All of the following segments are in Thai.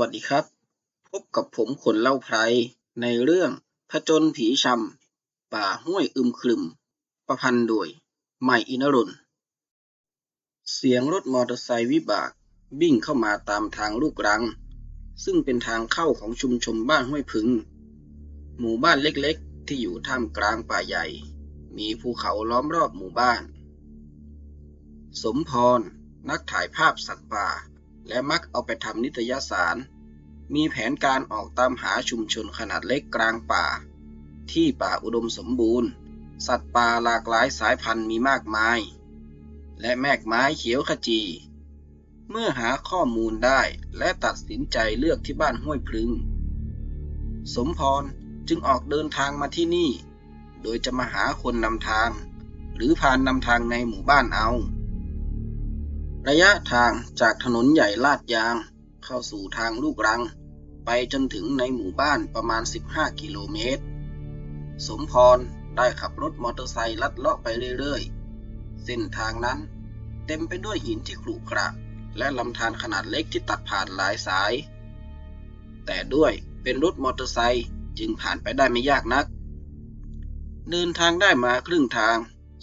วัสดีครับ พบกับผมขนเล่าไพรในเรื่องผจญผีชำป่าห้วยอึมครึม ประพันธ์โดยใหม่อินรุนเสียงรถมอเตอร์ไซค์วิบากวิ่งเข้ามาตามทางลูกรัง ซึ่งเป็นทางเข้าของชุมชนบ้านห้วยพึง หมู่บ้านเล็กๆ ที่อยู่ท่ามกลางป่าใหญ่ มีภูเขาล้อมรอบหมู่บ้าน สมพร นักถ่ายภาพสัตว์ป่า และมักเอาไปทำนิตยสาร มีแผนการออกตามหาชุมชนขนาดเล็กกลางป่า ที่ป่าอุดมสมบูรณ์ สัตว์ป่าหลากหลายสายพันธุ์มีมากมาย และแมกไม้เขียวขจี เมื่อหาข้อมูลได้และตัดสินใจเลือกที่บ้านห้วยพลึง สมพรจึงออกเดินทางมาที่นี่ โดยจะมาหาคนนำทาง หรือพานนำทางในหมู่บ้านเอา ระยะทางจากถนนใหญ่ลาดยาง เข้าสู่ทางลูกรัง ไปจนถึงในหมู่บ้านประมาณ 15 กิโลเมตร สมพรได้ขับรถมอเตอร์ไซค์ลัดเลาะไปเรื่อยๆ เส้นทางนั้นเต็มไปด้วยหินที่ขรุขระและลำธารขนาดเล็กที่ตัดผ่านหลายสาย แต่ด้วยเป็นรถมอเตอร์ไซค์จึงผ่านไปได้ไม่ยากนัก เดินทางได้มาครึ่งทาง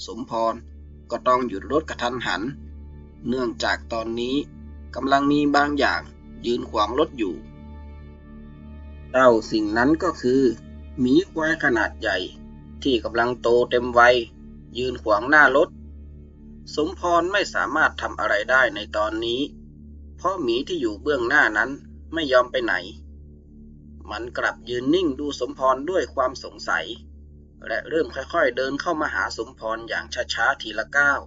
สมพรก็ต้องหยุดรถกระทันหัน เนื่องจากตอนนี้กำลังมีบางอย่างยืนขวางรถอยู่ เจ้าสิ่งนั้นก็คือหมีควายขนาดใหญ่ ที่กำลังโตเต็มวัยยืนขวางหน้ารถ สมพรไม่สามารถทำอะไรได้ในตอนนี้ เพราะหมีที่อยู่เบื้องหน้านั้นไม่ยอมไปไหน มันกลับยืนนิ่งดูสมพรด้วยความสงสัย และเริ่มค่อยๆเดินเข้ามาหาสมพรอย่างช้าๆทีละก้าว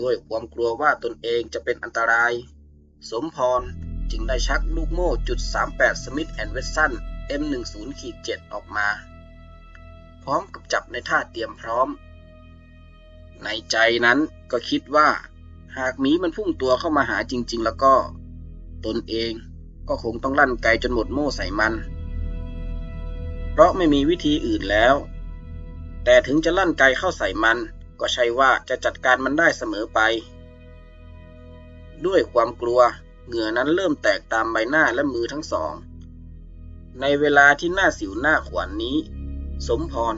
ด้วยความกลัวว่าตนเองจะเป็นอันตราย สมพรจึงได้ชักลูกโม่จุด38 Smith Wesson M10-7 ออกมา พร้อมกับจับในท่าเตรียมพร้อม ในใจนั้นก็คิดว่า หากหมีมันพุ่งตัวเข้ามาหาจริง ๆ แล้วก็ ตนเองก็คงต้องลั่นไกจนหมดโม่ใส่มัน เพราะไม่มีวิธีอื่นแล้ว แต่ถึงจะลั่นไกเข้าใส่มัน ก็ใช่ว่าจะจัดการมันได้เสมอไป ด้วยความกลัว เหงื่อนั้นเริ่มแตกตามใบหน้าและมือทั้งสอง ในเวลาที่หน้าสิวหน้าขวานนี้ สมพร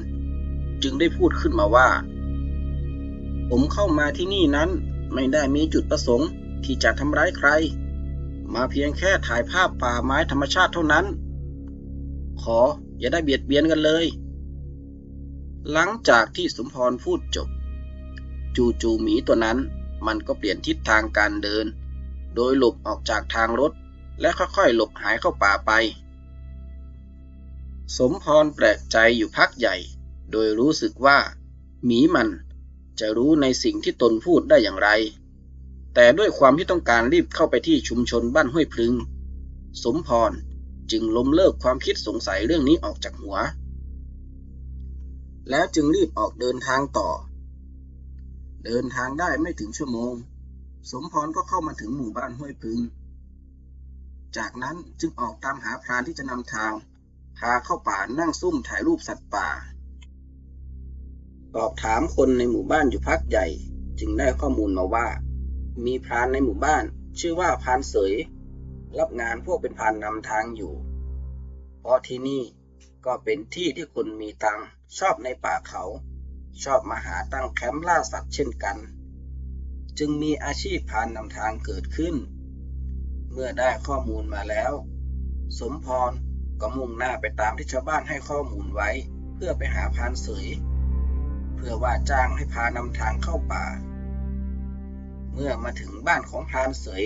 จึงได้พูดขึ้นมาว่า ผมเข้ามาที่นี่นั้นไม่ได้มีจุดประสงค์ที่จะทำร้ายใคร มาเพียงแค่ถ่ายภาพป่าไม้ธรรมชาติเท่านั้น ขออย่าได้เบียดเบียนกันเลย หลังจากที่สมพรพูดจบ จูจูหมีตัวนั้น มันก็เปลี่ยนทิศทางการเดิน โดยหลบออกจากทางรถ และค่อยๆหลบหายเข้าป่าไป สมพรแปลกใจอยู่พักใหญ่ โดยรู้สึกว่า หมีมันจะรู้ในสิ่งที่ตนพูดได้อย่างไร แต่ด้วยความที่ต้องการรีบเข้าไปที่ชุมชนบ้านห้วยพลึง สมพรจึงล้มเลิกความคิดสงสัยเรื่องนี้ออกจากหัว แล้วจึงรีบออกเดินทางต่อ เดินทางได้ไม่ถึงชั่วโมง สมพรก็เข้ามาถึงหมู่บ้านห้วยพึง จากนั้นจึงออกตามหาพรานที่จะนำทาง พาเข้าป่านั่งซุ่มถ่ายรูปสัตว์ป่า สอบถามคนในหมู่บ้านอยู่พักใหญ่ จึงได้ข้อมูลมาว่า มีพรานในหมู่บ้าน ชื่อว่าพรานเสย รับงานพวกเป็นพรานนำทางอยู่ เพราะที่นี่ก็เป็นที่ที่คนมีตังชอบในป่าเขา ชอบมาหาตั้งแคมป์ล่าสัตว์เช่นกัน จึงมีอาชีพพานนำทางเกิดขึ้น เมื่อได้ข้อมูลมาแล้ว สมพรก็มุ่งหน้าไปตามที่ชาวบ้านให้ข้อมูลไว้ เพื่อไปหาพานเสย เพื่อว่าจ้างให้พานำทางเข้าป่า เมื่อมาถึงบ้านของพานเสย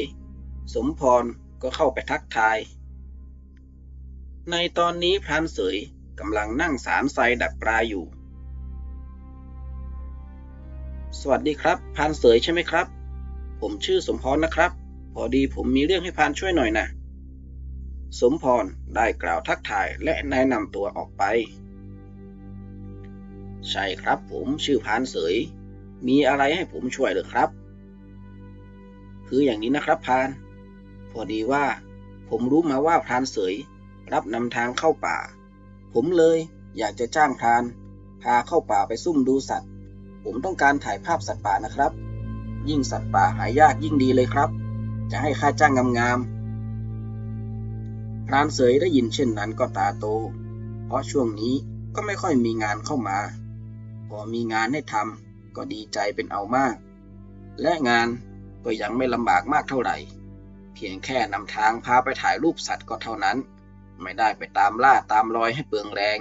สมพรก็เข้าไปทักทาย ในตอนนี้พานเสยกำลังนั่งสารไซดักปลาอยู่ สวัสดีครับ พานเสยใช่ไหมครับ ผมชื่อสมพรนะครับ พอดีผมมีเรื่องให้พานช่วยหน่อยนะ สมพรได้กล่าวทักทายและแนะนำตัวออกไป ใช่ครับผมชื่อพานเสย มีอะไรให้ผมช่วยหรือครับ คืออย่างนี้นะครับพาน พอดีว่า ผมรู้มาว่าพานเสย รับนำทางเข้าป่า ผมเลยอยากจะจ้างพาน พาเข้าป่าไปซุ่มดูสัตว์ ผมต้องการถ่ายภาพสัตว์ป่านะครับ ยิ่งสัตว์ป่าหายากยิ่งดีเลยครับ จะให้ค่าจ้างงามพรานเสยได้ยินเช่นนั้นก็ตาโต เพราะช่วงนี้ก็ไม่ค่อยมีงานเข้ามา พอมีงานให้ทำก็ดีใจเป็นเอามาก และงานก็ยังไม่ลำบากมากเท่าไหร่ เพียงแค่นำทางพาไปถ่ายรูปสัตว์ก็เท่านั้น ไม่ได้ไปตามล่าตามรอยให้เปลืองแรง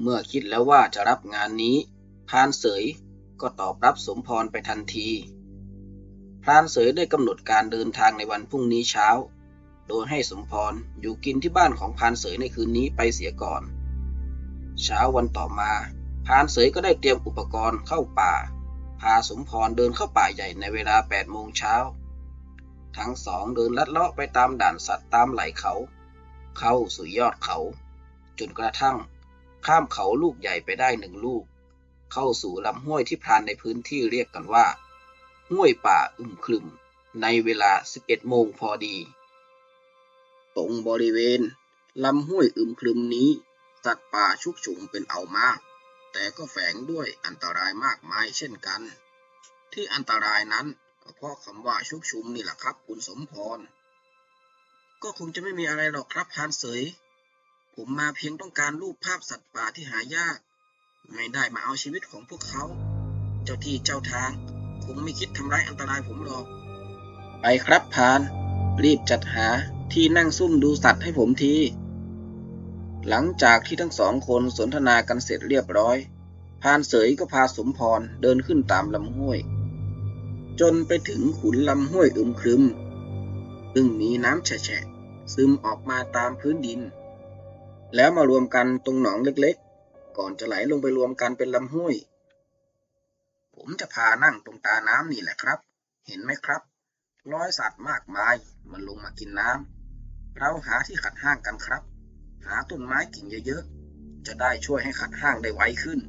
เมื่อคิดแล้วว่าจะรับงานนี้ พรานเสยก็ตอบรับสมพรไปทันที พรานเสยได้กำหนดการเดินทางในวันพรุ่งนี้เช้า โดยให้สมพรอยู่กินที่บ้านของพรานเสยในคืนนี้ไปเสียก่อน เช้าวันต่อมาพรานเสยก็ได้เตรียมอุปกรณ์เข้าป่า พาสมพรเดินเข้าป่าใหญ่ในเวลา8โมงเช้า ทั้งสองเดินลัดเลาะไปตามด่านสัตว์ตามไหลเขา เข้าสู่ยอดเขา จนกระทั่ง ข้ามเขาลูกใหญ่ไปได้หนึ่งลูก เข้าสู่ลำห้วยที่พรานในพื้นที่เรียกกันว่า ห้วยป่าอึมครึม ในเวลา 11 โมงพอดี ตรงบริเวณลำห้วยอึมครึมนี้ สัตว์ป่าชุกชุมเป็นเอามาก แต่ก็แฝงด้วยอันตรายมากมายเช่นกัน ที่อันตรายนั้นก็เพราะคำว่าชุกชุมนี่แหละครับ คุณสมพร ก็คงจะไม่มีอะไรหรอกครับพานเสย ผมมาเพียงต้องการรูปภาพสัตว์ป่าที่หายาก ไม่ได้มาเอาชีวิตของพวกเขา เจ้าที่เจ้าทาง คงไม่คิดทำร้ายอันตรายผมหรอก ไปครับพาน รีบจัดหาที่นั่งซุ่มดูสัตว์ให้ผมที หลังจากที่ทั้งสองคนสนทนากันเสร็จเรียบร้อยพานเสยก็พาสมพรเดินขึ้นตามลำห้วย จนไปถึงขุนลำห้วยอึมครึมซึ่งมีน้ำแฉะซึมออกมาตามพื้นดิน แล้วมารวมกันตรงหนองเล็กๆ ก่อนจะไหลลงไปรวมกันเป็นลำห้วย ผมจะพานั่งตรงตาน้ำนี่แหละครับ เห็นไหมครับ ร้อยสัตว์มากมายมันลงมากินน้ำเราหาที่ขัดห้างกันครับ หาต้นไม้กิ่งเยอะๆ จะได้ช่วยให้ขัดห้างได้ไวขึ้น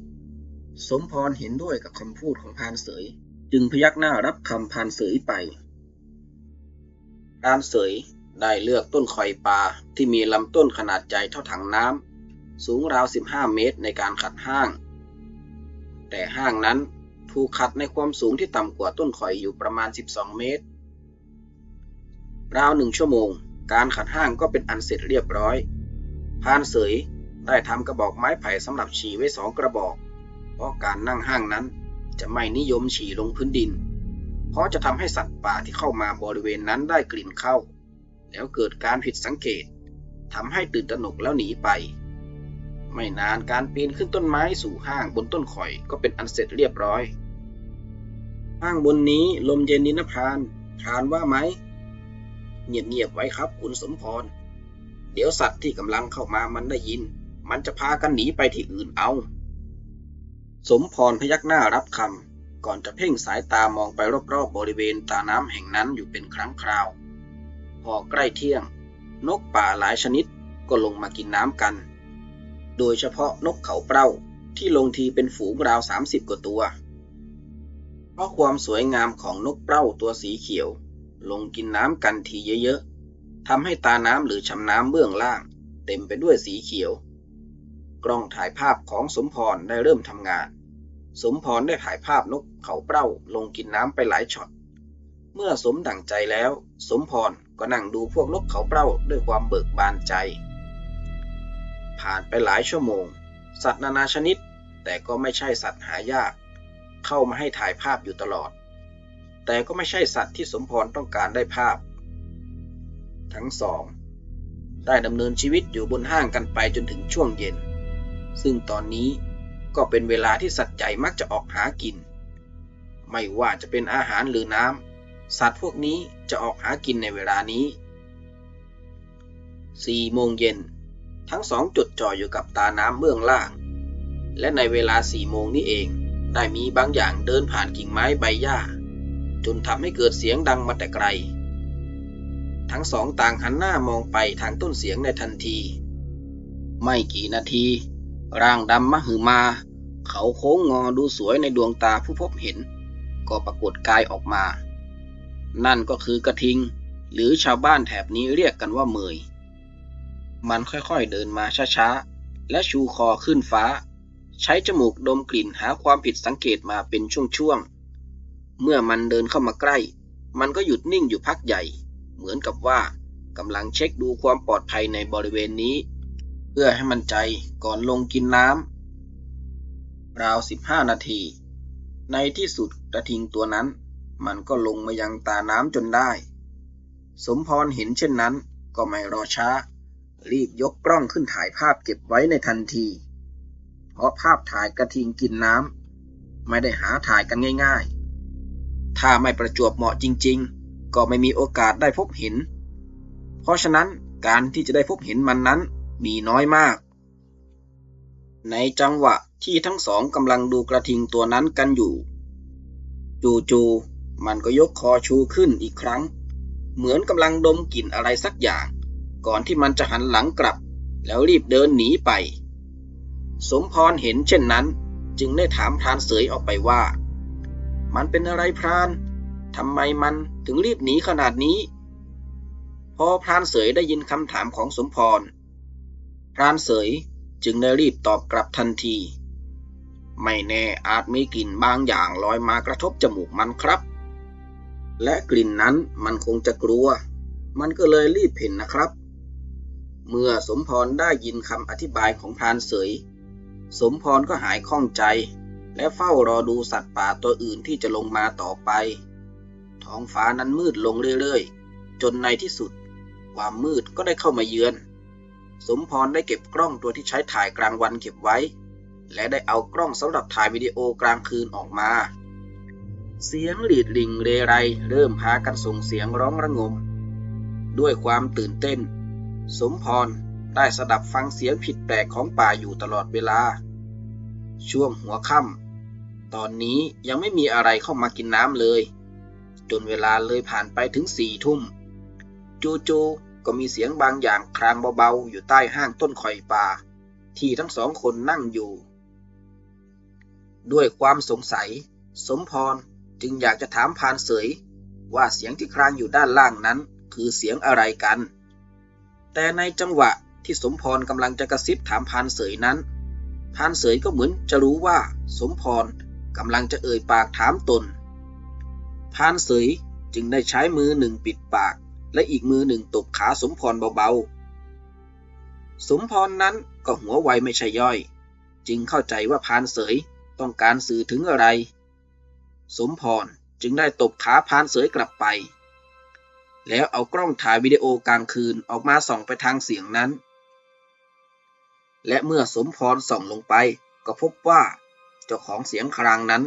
สมพรเห็นด้วยกับคำพูดของพานเสย จึงพยักหน้ารับคำพานเสยไปพานเสย ได้เลือกต้นข่อยปลาที่มีลำต้นขนาดใหญ่เท่าถังน้ำสูงราว 15 เมตรในการขัดห้าง แต่ห้างนั้นถูกขัดในความสูงที่ต่ำกว่าต้นข่อยอยู่ประมาณ 12 เมตร ราวหนึ่งชั่วโมง การขัดห้างก็เป็นอันเสร็จเรียบร้อยพานเสยได้ทำกระบอกไม้ไผ่สำหรับฉี่ไว้สองกระบอก เพราะการนั่งห้างนั้นจะไม่นิยมฉี่ลงพื้นดิน เพราะจะทำให้สัตว์ป่าที่เข้ามาบริเวณนั้นได้กลิ่นเข้า แล้วเกิดการผิดสังเกตทำให้ตื่นตระหนกแล้วหนีไป ไม่นานการปีนขึ้นต้นไม้สู่ห้างบนต้นข่อยก็เป็นอันเสร็จเรียบร้อย ห้างบนนี้ลมเย็นนินพรานพรานว่าไหม เงียบๆไว้ครับคุณสมพร เดี๋ยวสัตว์ที่กำลังเข้ามามันได้ยิน มันจะพากันหนีไปที่อื่นเอา สมพรพยักหน้ารับคำก่อนจะเพ่งสายตามองไปรอบๆบบริเวณตาน้ำแห่งนั้นอยู่เป็นครั้งคราว พอใกล้เที่ยง นกป่าหลายชนิดก็ลงมากินน้ำกัน โดยเฉพาะนกเขาเปร้าที่ลงทีเป็นฝูงราว 30 กว่าตัว เพราะความสวยงามของนกเปร้าตัวสีเขียว ลงกินน้ำกันทีเยอะๆทำให้ตาน้ำหรือชำน้ำเบื้องล่าง เต็มไปด้วยสีเขียว กล้องถ่ายภาพของสมพรได้เริ่มทำงาน สมพรได้ถ่ายภาพนกเขาเปร้าลงกินน้ำไปหลายช็อตเมื่อสมดั่งใจแล้ว สมพร ก็นั่งดูพวกนกเขาเปร้าด้วยความเบิกบานใจ ผ่านไปหลายชั่วโมง สัตว์นานาชนิด แต่ก็ไม่ใช่สัตว์หายาก เข้ามาให้ถ่ายภาพอยู่ตลอด แต่ก็ไม่ใช่สัตว์ที่สมพรต้องการได้ภาพ ทั้งสอง ได้ดำเนินชีวิตอยู่บนห้างกันไปจนถึงช่วงเย็น ซึ่งตอนนี้ก็เป็นเวลาที่สัตว์ใหญ่มักจะออกหากิน ไม่ว่าจะเป็นอาหารหรือน้ำ สัตว์พวกนี้จะออกหากินในเวลานี้สี่โมงเย็น ทั้งสองจดจ่ออยู่กับตาน้ำเบื้องล่าง และในเวลาสี่โมงนี้เอง ได้มีบางอย่างเดินผ่านกิ่งไม้ใบหญ้า จนทำให้เกิดเสียงดังมาแต่ไกล ทั้งสองต่างหันหน้ามองไปทางต้นเสียงในทันที ไม่กี่นาที ร่างดำมหึมา เขาโค้งงอดูสวยในดวงตาผู้พบเห็น ก็ปรากฏกายออกมา นั่นก็คือกระทิง หรือชาวบ้านแถบนี้เรียกกันว่าเมย มันค่อยๆเดินมาช้าๆ และชูคอขึ้นฟ้า ใช้จมูกดมกลิ่นหาความผิดสังเกตมาเป็นช่วงๆ เมื่อมันเดินเข้ามาใกล้ มันก็หยุดนิ่งอยู่พักใหญ่ เหมือนกับว่ากำลังเช็คดูความปลอดภัยในบริเวณนี้ เพื่อให้มั่นใจก่อนลงกินน้ำราวสิบห้านาที ในที่สุดกระทิงตัวนั้น มันก็ลงมายังตาน้ำจนได้ สมพรเห็นเช่นนั้นก็ไม่รอช้า รีบยกกล้องขึ้นถ่ายภาพเก็บไว้ในทันที เพราะภาพถ่ายกระทิงกินน้ำไม่ได้หาถ่ายกันง่าย ๆ ถ้าไม่ประจวบเหมาะจริง ๆ ก็ไม่มีโอกาสได้พบเห็น เพราะฉะนั้นการที่จะได้พบเห็นมันนั้นมีน้อยมาก ในจังหวะที่ทั้งสองกำลังดูกระทิงตัวนั้นกันอยู่ จู่ๆ มันก็ยกคอชูขึ้นอีกครั้ง เหมือนกำลังดมกลิ่นอะไรสักอย่าง ก่อนที่มันจะหันหลังกลับ แล้วรีบเดินหนีไป สมพรเห็นเช่นนั้น จึงได้ถามพรานเสยออกไปว่า มันเป็นอะไรพรานทำไมมันถึงรีบหนีขนาดนี้ พอพรานเสยได้ยินคำถามของสมพร พรานเสยจึงได้รีบตอบกลับทันที ไม่แน่อาจมีกลิ่นบางอย่างลอยมากระทบจมูกมันครับ และกลิ่นนั้นมันคงจะกลัว มันก็เลยรีบเพ่นนะครับ เมื่อสมพรได้ยินคำอธิบายของพรานเสย สมพรก็หายข้องใจ และเฝ้ารอดูสัตว์ป่าตัวอื่นที่จะลงมาต่อไป ท้องฟ้านั้นมืดลงเรื่อยๆ จนในที่สุด ความมืดก็ได้เข้ามาเยือน สมพรได้เก็บกล้องตัวที่ใช้ถ่ายกลางวันเก็บไว้ และได้เอากล้องสำหรับถ่ายวิดีโอกลางคืนออกมา เสียงหลีดลิงเรไรเริ่มพากันส่งเสียงร้องระงม ด้วยความตื่นเต้น สมพรได้สดับฟังเสียงผิดแปลกของป่าอยู่ตลอดเวลา ช่วงหัวค่ำตอนนี้ยังไม่มีอะไรเข้ามากินน้ำเลย จนเวลาเลยผ่านไปถึงสี่ทุ่ม จู่ๆก็มีเสียงบางอย่างครางเบาๆ อยู่ใต้ห้างต้นข่อยป่า ที่ทั้งสองคนนั่งอยู่ ด้วยความสงสัย สมพร จึงอยากจะถามพานเสย ว่าเสียงที่ครางอยู่ด้านล่างนั้น คือเสียงอะไรกัน แต่ในจังหวะที่สมพรกำลังจะกระซิบถามพานเสยนั้น พานเสยก็เหมือนจะรู้ว่า สมพรกำลังจะเอ่ยปากถามตน พานเสยจึงได้ใช้มือหนึ่งปิดปาก และอีกมือหนึ่งตบขาสมพรเบาๆ สมพรนั้นก็หัวไวไม่ใช่ย่อย จึงเข้าใจว่าพานเสยต้องการสื่อถึงอะไร สมพรจึงได้ตบขาพานเสยกลับไป แล้วเอากล้องถ่ายวิดีโอกลางคืนออกมาส่องไปทางเสียงนั้น และเมื่อสมพรส่องลงไปก็พบว่าเจ้าของเสียงครางนั้น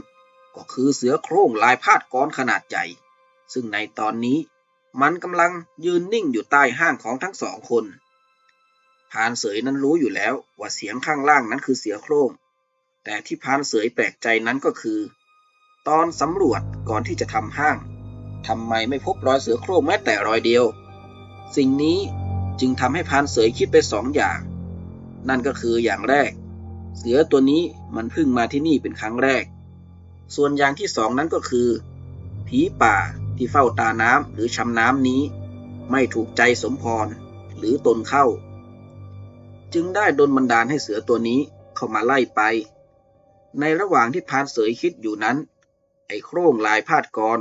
ก็คือเสือโคร่งลายพาดก้อนขนาดใหญ่ ซึ่งในตอนนี้มันกำลังยืนนิ่งอยู่ใต้ห้างของทั้งสองคนพานเสยนั้นรู้อยู่แล้วว่าเสียงข้างล่างนั้นคือเสือโคร่ง แต่ที่พานเสยแปลกใจนั้นก็คือ ตอนสำรวจก่อนที่จะทำห้างทำไมไม่พบรอยเสือโคร่งแม้แต่รอยเดียว สิ่งนี้จึงทำให้พานเสยคิดไปสองอย่าง นั่นก็คืออย่างแรก เสือตัวนี้มันเพิ่งมาที่นี่เป็นครั้งแรก ส่วนอย่างที่สองนั้นก็คือ ผีป่าที่เฝ้าตาน้ำหรือชำน้ำนี้ ไม่ถูกใจสมพรหรือตนเข้า จึงได้ดนบันดาลให้เสือตัวนี้เข้ามาไล่ไป ในระหว่างที่พานเสยคิดอยู่นั้น ไอ้โครงลายพาดกร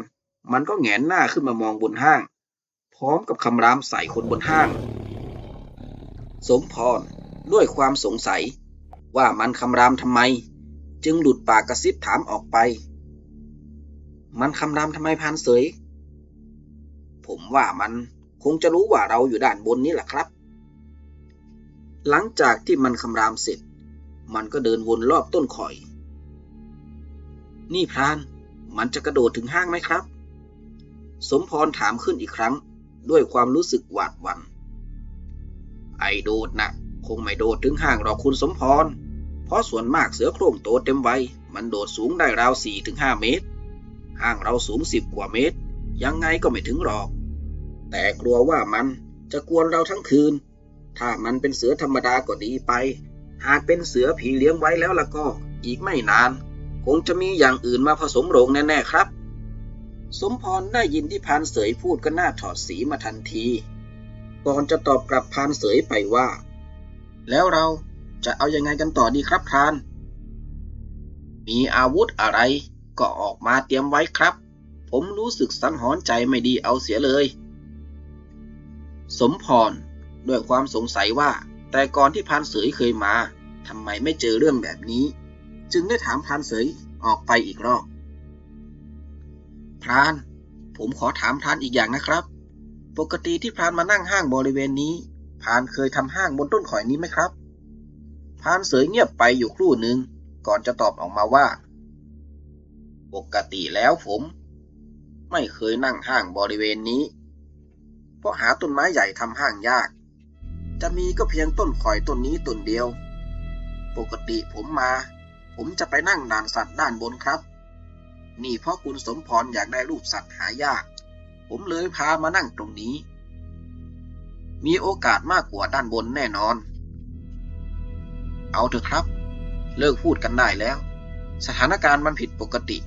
มันก็แงนหน้าขึ้นมามองบนห้าง พร้อมกับคำรามใส่คนบนห้าง สมพรด้วยความสงสัย ว่ามันคำรามทำไม จึงหลุดปากกระซิบถามออกไป มันคำรามทำไมพานเสย ผมว่ามันคงจะรู้ว่าเราอยู่ด้านบนนี้แหละครับ หลังจากที่มันคำรามเสร็จ มันก็เดินวนรอบต้นข่อย นี่พราน มันจะกระโดดถึงห้างไหมครับ สมพรถามขึ้นอีกครั้งด้วยความรู้สึกหวาดหวัน่น ไอโดดนะคงไม่โดดถึงห้างหรอกคุณสมพร เพราะส่วนมากเสือโคร่งโตเต็มวัยมันโดดสูงได้ราวสี่ถึงห้าเมตร ห้างเราสูงสิบกว่าเมตร ยังไงก็ไม่ถึงหรอก แต่กลัวว่ามันจะกวนเราทั้งคืน ถ้ามันเป็นเสือธรรมดาก็ดีไป หากเป็นเสือผีเลี้ยงไว้แล้วล่ะก็ อีกไม่นาน คงจะมีอย่างอื่นมาผสมโรงแน่ๆครับ สมพรได้ยินที่พานเสยพูดก็น่าถอดสีมาทันที ก่อนจะตอบกลับพานเสยไปว่า แล้วเราจะเอายังไงกันต่อดีครับพาน มีอาวุธอะไรก็ออกมาเตรียมไว้ครับ ผมรู้สึกสังหรณ์ใจไม่ดีเอาเสียเลย สมพรด้วยความสงสัยว่า แต่ก่อนที่พานเสยเคยมาทำไมไม่เจอเรื่องแบบนี้ จึงได้ถามพรานเสยออกไปอีกรอบ พราน ผมขอถามพรานอีกอย่างนะครับ ปกติที่พรานมานั่งห้างบริเวณนี้ พรานเคยทำห้างบนต้นข่อยนี้ไหมครับ พรานเสยเงียบไปอยู่ครู่หนึ่งก่อนจะตอบออกมาว่า ปกติแล้วผม ไม่เคยนั่งห้างบริเวณนี้ เพราะหาต้นไม้ใหญ่ทำห้างยาก จะมีก็เพียงต้นข่อยต้นนี้ต้นเดียว ปกติผมมา ผมจะไปนั่งด่านสัตว์ด้านบนครับ นี่เพราะคุณสมพรอยากได้รูปสัตว์หายาก ผมเลยพามานั่งตรงนี้ มีโอกาสมากกว่าด้านบนแน่นอน เอาเถอะครับ เลิกพูดกันได้แล้ว สถานการณ์มันผิดปกติ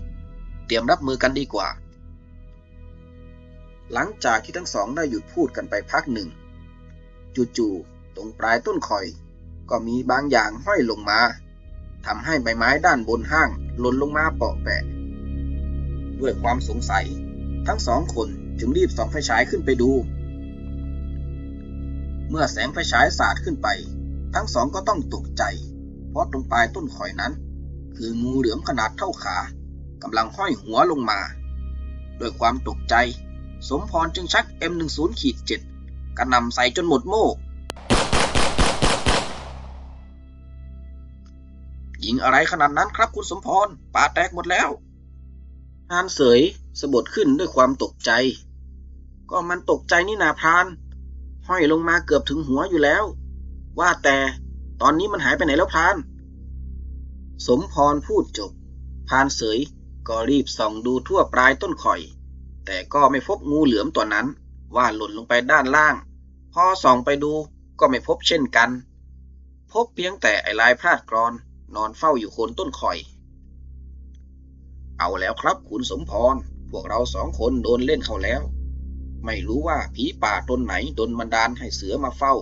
เตรียมรับมือกันดีกว่า หลังจากที่ทั้งสองได้หยุดพูดกันไปพักหนึ่ง จู่ๆตรงปลายต้นคอย ก็มีบางอย่างห้อยลงมา ทำให้ใบไม้ด้านบนห้างหล่นลงมาเปาะแปะ ด้วยความสงสัย ทั้งสองคนจึงรีบส่องไฟฉายขึ้นไปดู เมื่อแสงไฟฉายสาดขึ้นไป ทั้งสองก็ต้องตกใจ เพราะตรงปลายต้นข่อยนั้น คืองูเหลือมขนาดเท่าขากำลังห้อยหัวลงมา ด้วยความตกใจ สมพรจึงชัก M10 ขีด7กระนำใส่จนหมดโม่ ยิงอะไรขนาดนั้นครับคุณสมพรป่าแตกหมดแล้วพรานเสยสะบดขึ้นด้วยความตกใจ ก็มันตกใจนี่นาพราน ห้อยลงมาเกือบถึงหัวอยู่แล้ว ว่าแต่ตอนนี้มันหายไปไหนแล้วพราน สมพรพูดจบพรานเสยก็รีบส่องดูทั่วปลายต้นข่อย แต่ก็ไม่พบงูเหลือมตัวนั้น ว่าหล่นลงไปด้านล่าง พอส่องไปดูก็ไม่พบเช่นกัน พบเพียงแต่ไอ้ลายพลาดกรอน นอนเฝ้าอยู่โคนต้นข่อย เอาแล้วครับคุณสมพร พวกเราสองคนโดนเล่นเขาแล้ว ไม่รู้ว่าผีป่าตนไหนโดนบันดาลให้เสือมาเฝ้า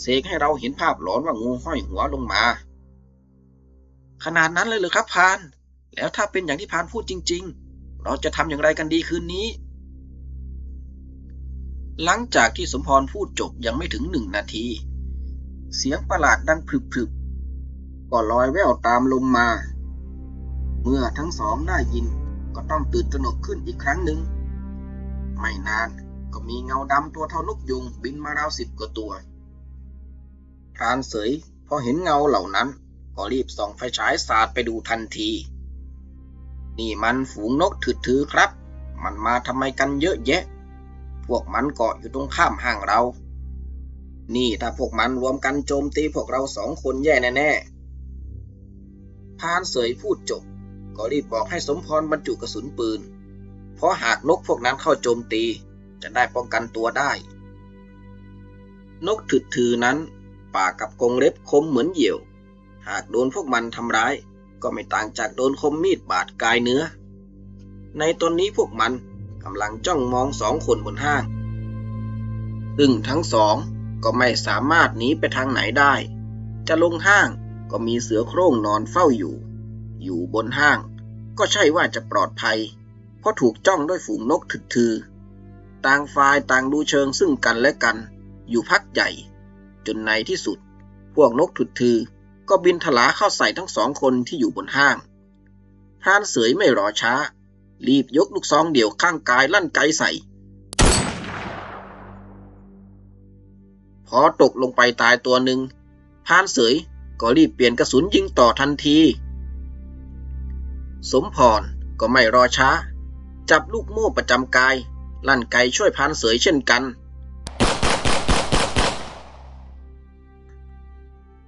เสกให้เราเห็นภาพหลอนว่างูห้อยหัวลงมา ขนาดนั้นเลยเหรอครับพาน แล้วถ้าเป็นอย่างที่พานพูดจริง ๆ เราจะทำอย่างไรกันดีคืนนี้ หลังจากที่สมพรพูดจบยังไม่ถึงหนึ่งนาที เสียงประหลาดดังพรึบ ก็ลอยแว่วตามลมมา เมื่อทั้งสองได้ยินก็ต้องตื่นตระหนกขึ้นอีกครั้งหนึ่ง ไม่นานก็มีเงาดำตัวเท่านกยุงบินมาราวสิบกว่าตัวพรานเสยพอเห็นเงาเหล่านั้น ก็รีบส่องไฟฉายสาดไปดูทันที นี่มันฝูงนกถืดถือครับ มันมาทำไมกันเยอะแยะ พวกมันเกาะอยู่ตรงข้ามห้างเรา นี่ถ้าพวกมันรวมกันโจมตีพวกเราสองคนแย่แน่ๆ พานเสยพูดจบ ก็รีบบอกให้สมพรบรรจุกระสุนปืน เพราะหากนกพวกนั้นเข้าโจมตี จะได้ป้องกันตัวได้ นกถืดถือนั้น ปากกับกรงเล็บคมเหมือนเหยี่ยว หากโดนพวกมันทำร้าย ก็ไม่ต่างจากโดนคมมีดบาดกายเนื้อ ในตอนนี้พวกมันกำลังจ้องมองสองคนบนห้าง ซึ่งทั้งสองก็ไม่สามารถหนีไปทางไหนได้ จะลงห้าง ก็มีเสือโคร่งนอนเฝ้าอยู่ อยู่บนห้าง ก็ใช่ว่าจะปลอดภัย เพราะถูกจ้องด้วยฝูงนกถึกทือ ต่างฝ่ายต่างดูเชิงซึ่งกันและกัน อยู่พักใหญ่ จนในที่สุด พวกนกถุดทือ ก็บินถลาเข้าใส่ทั้งสองคนที่อยู่บนห้างพรานเสยไม่รอช้า รีบยกลูกซองเดี่ยวข้างกายลั่นไกใส่ พอตกลงไปตายตัวหนึ่งพรานเสย ก็รีบเปลี่ยนกระสุนยิงต่อทันที สมพรก็ไม่รอช้า จับลูกโม่ประจำกาย ลั่นไกช่วยพานเสยเช่นกัน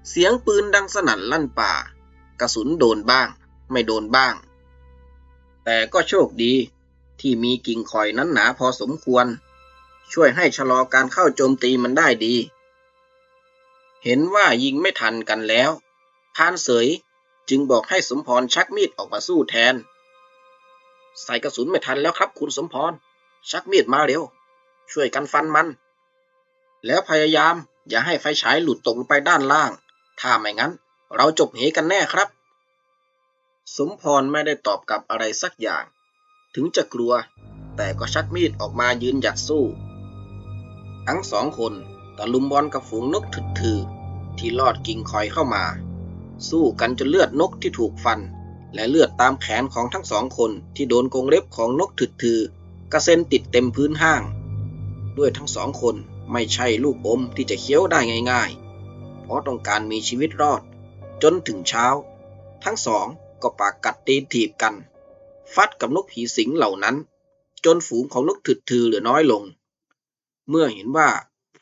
เสียงปืนดังสนั่นลั่นป่า กระสุนโดนบ้าง ไม่โดนบ้าง แต่ก็โชคดีที่มีกิ่งคอยนั้นหนาพอสมควร ช่วยให้ชะลอการเข้าโจมตีมันได้ดี เห็นว่ายิงไม่ทันกันแล้วพานเสยจึงบอกให้สมพรชักมีดออกมาสู้แทน ใส่กระสุนไม่ทันแล้วครับคุณสมพร ชักมีดมาเร็ว ช่วยกันฟันมัน แล้วพยายามอย่าให้ไฟฉายหลุดตกลงไปด้านล่าง ถ้าไม่งั้น เราจบเหกันแน่ครับ สมพรไม่ได้ตอบกลับอะไรสักอย่าง ถึงจะกลัว แต่ก็ชักมีดออกมายืนหยัดสู้ ทั้งสองคน ตะลุมบอลกับฝูงนกถึดถือที่ลอดกิ่งคอยเข้ามา สู้กันจนเลือดนกที่ถูกฟัน และเลือดตามแขนของทั้งสองคนที่โดนกรงเล็บของนกถึดถือกระเซ็นติดเต็มพื้นห้าง ด้วยทั้งสองคนไม่ใช่ลูกอมที่จะเคี้ยวได้ง่าย ๆ เพราะต้องการมีชีวิตรอด จนถึงเช้า ทั้งสองก็ปากกัดตีนถีบกัน ฟัดกับนกผีสิงเหล่านั้น จนฝูงของนกถึดถือเหลือน้อยลง เมื่อเห็นว่า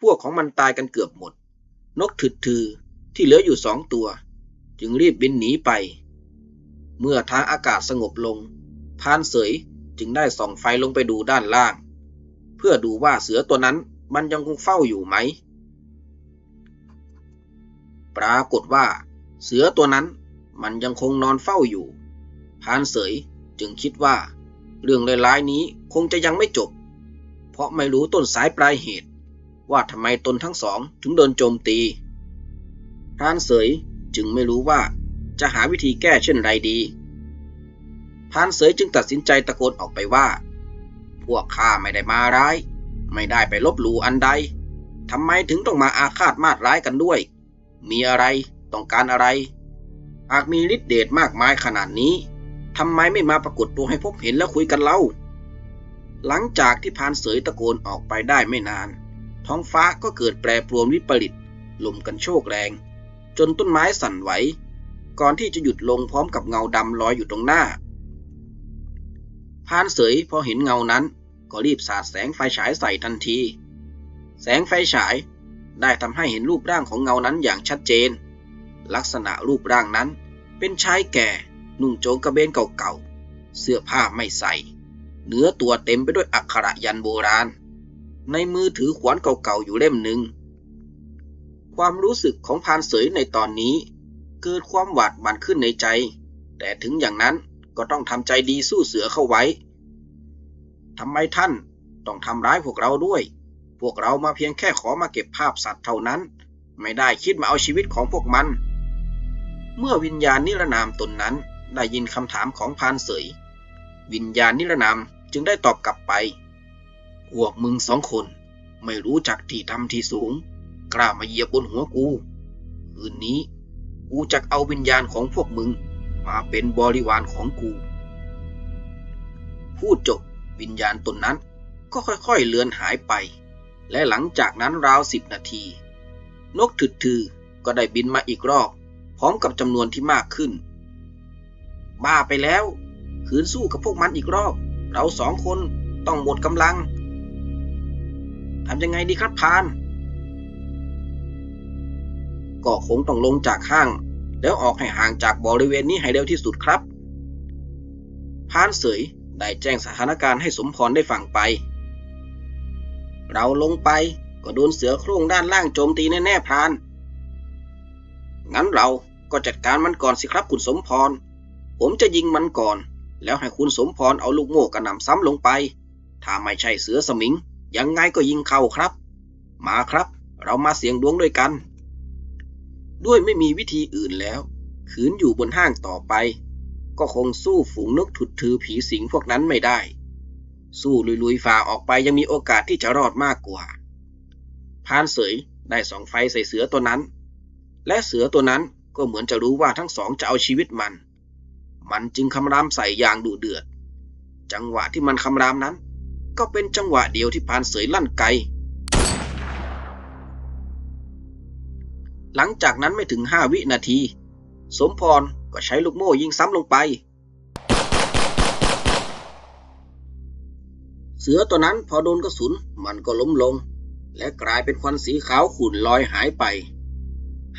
พวกของมันตายกันเกือบหมด นกถึดถือที่เหลืออยู่สองตัว จึงรีบบินหนีไป เมื่อทางอากาศสงบลง พานเสยจึงได้ส่องไฟลงไปดูด้านล่าง เพื่อดูว่าเสือตัวนั้นมันยังคงเฝ้าอยู่ไหม ปรากฏว่า เสือตัวนั้นมันยังคงนอนเฝ้าอยู่ พานเสยจึงคิดว่า เรื่องร้ายๆนี้คงจะยังไม่จบ เพราะไม่รู้ต้นสายปลายเหตุ ว่าทำไมตนทั้งสองถึงโดนโจมตีพรานเสยจึงไม่รู้ว่าจะหาวิธีแก้เช่นไรดีพรานเสยจึงตัดสินใจตะโกนออกไปว่า พวกข้าไม่ได้มาร้าย ไม่ได้ไปลบหลู่อันใดทำไมถึงต้องมาอาฆาตมาดร้ายกันด้วย มีอะไรต้องการอะไร หากมีฤทธิเดชมากมายขนาดนี้ทำไมไม่มาปรากฏตัวให้พบเห็นแล้วคุยกันเล่า หลังจากที่พานเสยตะโกนออกไปได้ไม่นาน ท้องฟ้าก็เกิดแปรปรวนวิปริตลมกันโชกแรง จนต้นไม้สั่นไหว ก่อนที่จะหยุดลงพร้อมกับเงาดำลอยอยู่ตรงหน้า พานเสยพอเห็นเงานั้น ก็รีบสาดแสงไฟฉายใส่ทันที แสงไฟฉายได้ทำให้เห็นรูปร่างของเงานั้นอย่างชัดเจน ลักษณะรูปร่างนั้นเป็นชายแก่นุ่งโจงกระเบนเก่าๆ เสื้อผ้าไม่ใส่ เนื้อตัวเต็มไปด้วยอักขระยันโบราณ ในมือถือขวานเก่าๆอยู่เล่มหนึ่ง ความรู้สึกของพานเสยในตอนนี้ เกิดความหวาดหวั่นขึ้นในใจ แต่ถึงอย่างนั้นก็ต้องทำใจดีสู้เสือเข้าไว้ทำไมท่านต้องทำร้ายพวกเราด้วย พวกเรามาเพียงแค่ขอมาเก็บภาพสัตว์เท่านั้น ไม่ได้คิดมาเอาชีวิตของพวกมัน เมื่อวิญญาณนิรนามตนนั้นได้ยินคำถามของพานเสย วิญญาณนิรนามจึงได้ตอบกลับไป พวกมึงสองคน ไม่รู้จักที่ทำที่สูง กล้ามาเหยียบบนหัวกูคืนนี้ กูจะเอาวิญญาณของพวกมึง มาเป็นบริวารของกู พูดจบวิญญาณตนนั้นก็ค่อยๆเลือนหายไป และหลังจากนั้นราวสิบนาที นกถึดถือก็ได้บินมาอีกรอบ พร้อมกับจำนวนที่มากขึ้น บ้าไปแล้วขืนสู้กับพวกมันอีกรอบ เราสองคนต้องหมดกำลัง ทำยังไงดีครับพานก็คงต้องลงจากห้าง แล้วออกให้ห่างจากบริเวณนี้ให้เร็วที่สุดครับพานเสยได้แจ้งสถานการณ์ให้สมพรได้ฟังไป เราลงไปก็โดนเสือโคร่งด้านล่างโจมตีแน่ๆพราน งั้นเราก็จัดการมันก่อนสิครับคุณสมพร ผมจะยิงมันก่อน แล้วให้คุณสมพรเอาลูกโม่กระหน่ำซ้ำลงไป ถ้าไม่ใช่เสือสมิง ยังไงก็ยิงเข้าครับ มาครับ เรามาเสียงดวงด้วยกัน ด้วยไม่มีวิธีอื่นแล้ว ขืนอยู่บนห้างต่อไป ก็คงสู้ฝูงนกถุดถือผีสิงพวกนั้นไม่ได้ สู้ลุยๆฝ่าออกไปยังมีโอกาสที่จะรอดมากกว่าพานเสยได้สองไฟใส่เสือตัวนั้น และเสือตัวนั้นก็เหมือนจะรู้ว่าทั้งสองจะเอาชีวิตมัน มันจึงคำรามใส่อย่างดุเดือด จังหวะที่มันคำรามนั้น ก็เป็นจังหวะเดียวที่พานเสยลั่นไก หลังจากนั้นไม่ถึงห้าวินาที สมพรก็ใช้ลูกโม่ยิงซ้ำลงไป เสือตัวนั้นพอโดนกระสุนมันก็ล้มลง และกลายเป็นควันสีขาวขุ่นลอยหายไป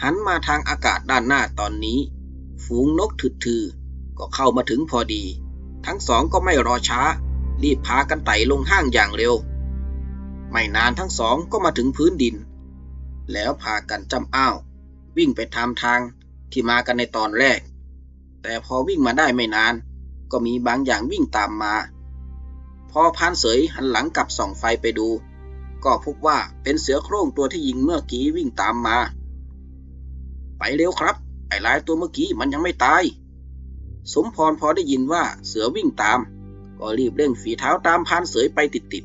หันมาทางอากาศด้านหน้าตอนนี้ ฝูงนกถึดถือก็เข้ามาถึงพอดี ทั้งสองก็ไม่รอช้า รีบพากันไต่ลงห้างอย่างเร็ว ไม่นานทั้งสองก็มาถึงพื้นดิน แล้วพากันจำอ้าว วิ่งไปตามทางที่มากันในตอนแรก แต่พอวิ่งมาได้ไม่นาน ก็มีบางอย่างวิ่งตามมา พอพานเสยหันหลังกลับส่องไฟไปดู ก็พบว่าเป็นเสือโคร่งตัวที่ยิงเมื่อกี้วิ่งตามมา ไปเร็วครับ ไอ้ลายตัวเมื่อกี้มันยังไม่ตาย สมพรพอได้ยินว่าเสือวิ่งตาม ก็รีบเร่งฝีเท้าตามพานเสยไปติด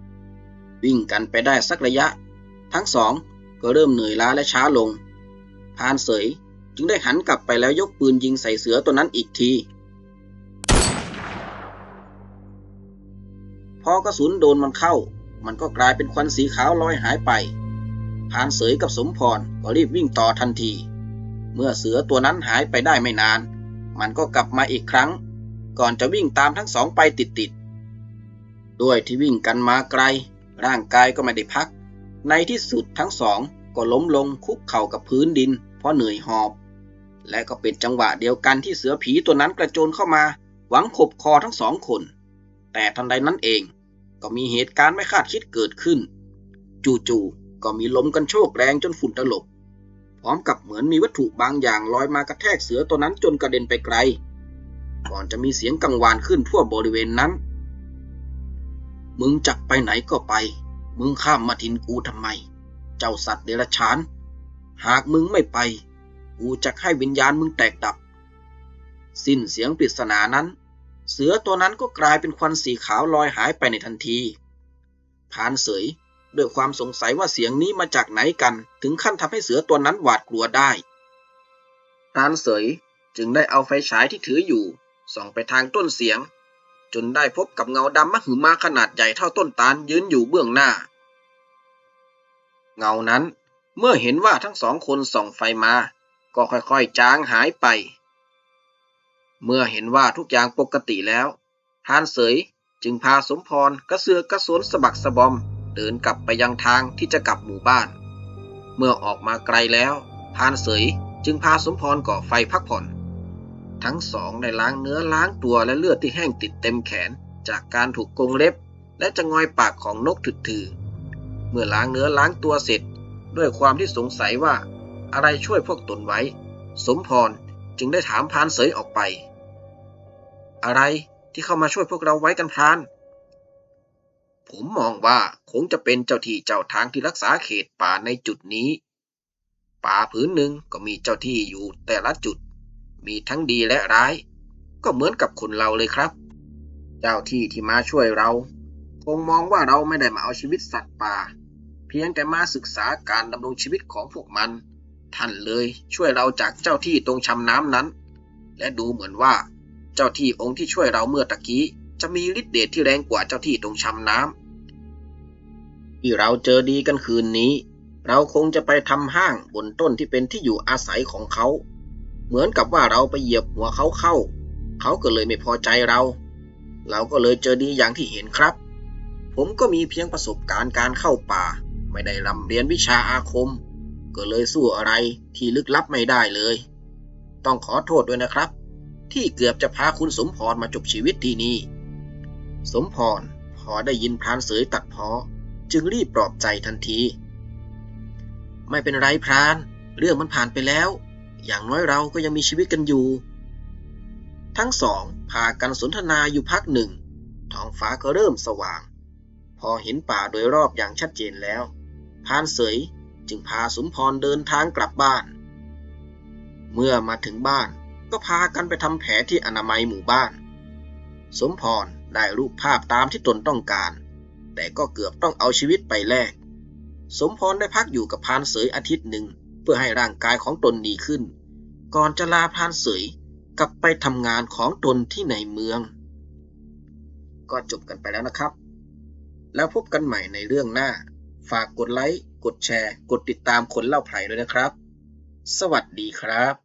ๆ วิ่งกันไปได้สักระยะ ทั้งสองก็เริ่มเหนื่อยล้าและช้าลง พานเสยจึงได้หันกลับไปแล้วยกปืนยิงใส่เสือตัวนั้นอีกที พอกระสุนโดนมันเข้า มันก็กลายเป็นควันสีขาวลอยหายไป พานเสยกับสมพรก็รีบวิ่งต่อทันที เมื่อเสือตัวนั้นหายไปได้ไม่นาน มันก็กลับมาอีกครั้ง ก่อนจะวิ่งตามทั้งสองไปติดๆ ด้วยที่วิ่งกันมาไกล ร่างกายก็ไม่ได้พัก ในที่สุดทั้งสองก็ล้มลงคุกเข่ากับพื้นดิน เพราะเหนื่อยหอบ และก็เป็นจังหวะเดียวกันที่เสือผีตัวนั้นกระโจนเข้ามา หวังขบคอทั้งสองคน แต่ทันใดนั้นเองก็มีเหตุการณ์ไม่คาดคิดเกิดขึ้น จู่ๆก็มีลมกันโชกแรงจนฝุ่นตลบ พร้อมกับเหมือนมีวัตถุบางอย่างลอยมากระแทกเสือตัวนั้นจนกระเด็นไปไกล ก่อนจะมีเสียงกังวานขึ้นทั่วบริเวณนั้น มึงจักไปไหนก็ไป มึงข้ามมาทินกูทำไม เจ้าสัตว์เดรัจฉาน หากมึงไม่ไป กูจะให้วิญญาณมึงแตกดับ สิ้นเสียงปริศนานั้น เสือตัวนั้นก็กลายเป็นควันสีขาวลอยหายไปในทันทีพานเสยด้วยความสงสัยว่าเสียงนี้มาจากไหนกัน ถึงขั้นทำให้เสือตัวนั้นหวาดกลัวได้พานเสยจึงได้เอาไฟฉายที่ถืออยู่ ส่องไปทางต้นเสียง จนได้พบกับเงาดำมหึมาขนาดใหญ่เท่าต้นตาลยืนอยู่เบื้องหน้า เงานั้นเมื่อเห็นว่าทั้งสองคนส่องไฟมา ก็ค่อยๆจางหายไป เมื่อเห็นว่าทุกอย่างปกติแล้วพานเสยจึงพาสมพรกระเสือกระสนสะบักสะบอม เดินกลับไปยังทางที่จะกลับหมู่บ้าน เมื่อออกมาไกลแล้วพานเสยจึงพาสมพรก่อไฟพักผ่อน ทั้งสองได้ล้างเนื้อล้างตัวและเลือดที่แห้งติดเต็มแขน จากการถูกกรงเล็บ และจะงอยปากของนกถึดถือ เมื่อล้างเนื้อล้างตัวเสร็จ ด้วยความที่สงสัยว่า อะไรช่วยพวกตนไว้ สมพรจึงได้ถามพานเสยออกไป อะไรที่เข้ามาช่วยพวกเราไว้กันพราน ผมมองว่าคงจะเป็นเจ้าที่เจ้าทางที่รักษาเขตป่าในจุดนี้ ป่าผืนหนึ่งก็มีเจ้าที่อยู่แต่ละจุด มีทั้งดีและร้าย ก็เหมือนกับคนเราเลยครับ เจ้าที่ที่มาช่วยเรา คงมองว่าเราไม่ได้มาเอาชีวิตสัตว์ป่า เพียงแต่มาศึกษาการดำรงชีวิตของพวกมัน ท่านเลยช่วยเราจากเจ้าที่ตรงชำน้ำนั้น และดูเหมือนว่า เจ้าที่องค์ที่ช่วยเราเมื่อตะกี้ จะมีฤทธิ์เดชที่แรงกว่าเจ้าที่ตรงชำน้ำที่เราเจอดีกันคืนนี้เราคงจะไปทำห้างบนต้นที่เป็นที่อยู่อาศัยของเขา เหมือนกับว่าเราไปเหยียบหัวเขาเข้า เขาก็เลยไม่พอใจเรา เราก็เลยเจอดีอย่างที่เห็นครับ ผมก็มีเพียงประสบการณ์การเข้าป่า ไม่ได้รำเรียนวิชาอาคม ก็เลยสู้อะไรที่ลึกลับไม่ได้เลย ต้องขอโทษด้วยนะครับ ที่เกือบจะพาคุณสมพรมาจบชีวิตที่นี่สมพรพอได้ยินพรานเสยตัดพอจึงรีบปลอบใจทันที ไม่เป็นไรพราน เรื่องมันผ่านไปแล้ว อย่างน้อยเราก็ยังมีชีวิตกันอยู่ ทั้งสองพากันสนทนาอยู่พักหนึ่ง ท้องฟ้าก็เริ่มสว่าง พอเห็นป่าโดยรอบอย่างชัดเจนแล้ว พานเสยจึงพาสมพรเดินทางกลับบ้าน เมื่อมาถึงบ้านก็พากันไปทำแผลที่อนามัยหมู่บ้าน สมพรได้รูปภาพตามที่ตนต้องการ แต่ก็เกือบต้องเอาชีวิตไปแลก สมพรได้พักอยู่กับพานเสยอาทิตย์หนึ่ง เพื่อให้ร่างกายของตนดีขึ้น ก่อนจะลาพานเสยกลับไปทำงานของตนที่ในเมือง ก็จบกันไปแล้วนะครับ แล้วพบกันใหม่ในเรื่องหน้า ฝากกดไลค์ กดแชร์ กดติดตามคนเล่าไผ่ด้วยนะครับ สวัสดีครับ